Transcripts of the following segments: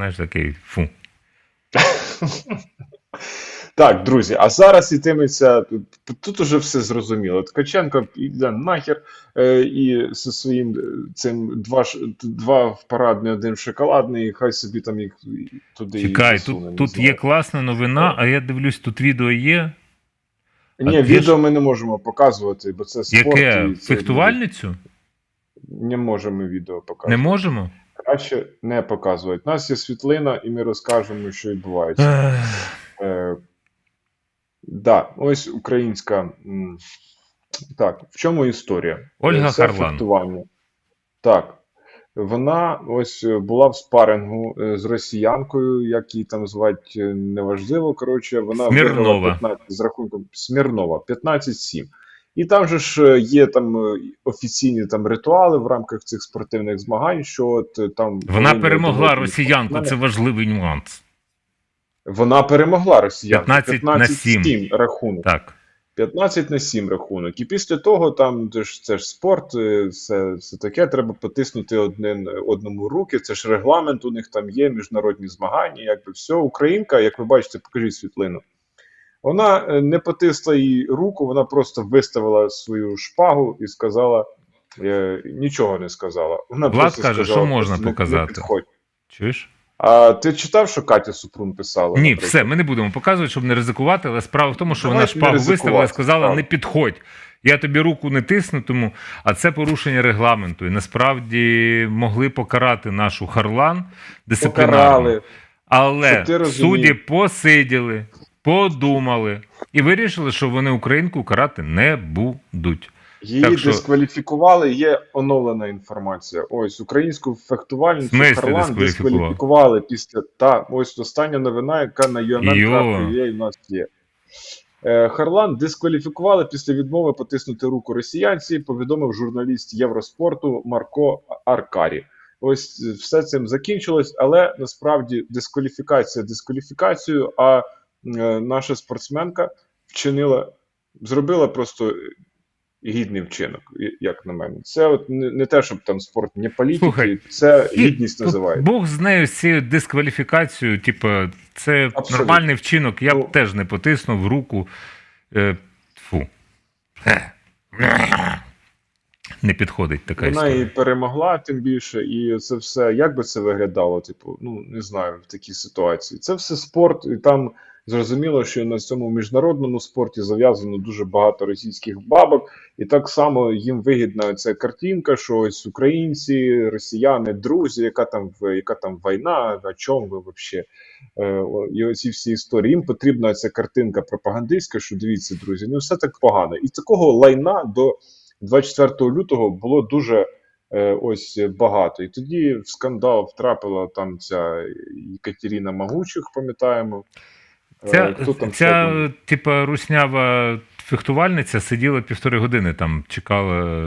знаєш, такий фу. Так, друзі, а зараз йтиметься. Тут, уже все зрозуміло. Ткаченко йде нахер е, і зі своїм е, цим два, два в парадний, один в шоколадний, і хай собі там їх туди Чекай, тут, тут є класна новина, а я дивлюсь, тут відео є. Ні, відео ж- ми не можемо показувати, бо це спорт. Яке? Фехтувальницю? Не можемо відео показувати. Не можемо? Краще не показувати. У нас є світлина, і ми розкажемо, що відбувається. Е, да, ось українська. Так, в чому історія? Ольга це Харлан. фехтування. Так. Вона ось е, була в спарингу е, з росіянкою, як її там звати, е, неважливо. Коротше, вона Смірнова. 15 з рахунком Смірнова 15-7. І там же ж е, є там е, офіційні там ритуали в рамках цих спортивних змагань, що от е, там Вона перемогла один росіянку, це важливий нюанс. Вона перемогла росіянку 15 на 7 рахунок. Так. 15 на 7 рахунок. І після того, там де ж це ж спорт, все, все таке, треба потиснути один одному руки. Це ж регламент у них там є, міжнародні змагання, якби все. Українка, як ви бачите, покажіть світлину. Вона е, не потисла їй руку, вона просто виставила свою шпагу і сказала. е, Нічого не сказала. Вона Влад просто каже, сказала, що можна не- показати. Не. Чуєш? А ти читав, що Катя Супрун писала? Ні, наприклад? все, ми не будемо показувати, щоб не ризикувати, але справа в тому, що вона шпагу виставила і сказала: так. не підходь. Я тобі руку не тисну, тому а це порушення регламенту. І насправді могли покарати нашу Харлан дисциплінарно. Покарали. Але судді посиділи, подумали і вирішили, що вони українку карати не будуть. Її Так що- дискваліфікували, є оновлена інформація. Ось українську фехтувальницю Харлан дискваліфікували? дискваліфікували після та ось остання новина, яка на. UNN.ua у нас є. Е, Харлан дискваліфікували після відмови потиснути руку росіянці, повідомив журналіст Євроспорту Марко Аркарі. Ось все цим закінчилось, але насправді дискваліфікація дискваліфікацією, а наша спортсменка вчинила, зробила просто гідний вчинок, як на мене. Це от не, те, щоб там спорт не політики, Слухай, це гідність називається. Бог з нею з цією дискваліфікацією, типу, це Абсолютно. нормальний вчинок. Я Ну. б теж не потиснув руку. Е, фу. Е. Не підходить така Вона і перемогла, тим більше, і це все. Як би це виглядало? Типу, ну не знаю, в такій ситуації. Це все спорт, і там зрозуміло, що на цьому міжнародному спорті зав'язано дуже багато російських бабок, і так само їм вигідна ця картинка, що ось українці, росіяни, друзі, яка там яка там війна, о чому ви взагалі? Е, і оці всі історії. Їм потрібна ця картинка пропагандистська, що дивіться, друзі, ну все так погано. І такого лайна до 24 лютого було дуже е, ось багато. І тоді в скандал втрапила там ця Екатерина Магучих, пам'ятаємо. Е, Ця, хто там ця там? типа, руснява фехтувальниця сиділа півтори години там, чекала.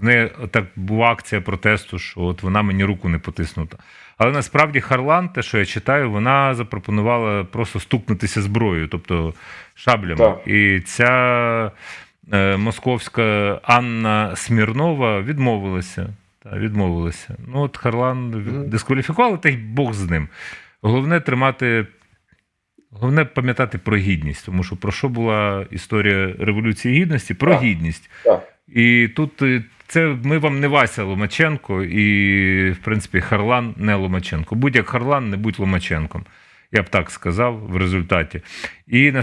В неї так була акція протесту, що от вона мені руку не потиснута. Але насправді Харлан, те, що я читаю, вона запропонувала просто стукнутися зброєю, тобто шаблями. Так. І ця е, московська Анна Смірнова відмовилася. Та, відмовилася. Ну, от Харлан Мгм. дискваліфікували, та й Бог з ним. Головне тримати Головне пам'ятати про гідність, тому що про що була історія Революції Гідності? Про Так. гідність. Так. І тут е, це ми вам не Вася Ломаченко, і, в принципі, Харлан не Ломаченко. Будь-як Харлан, не будь Ломаченком. Я б так сказав в результаті. І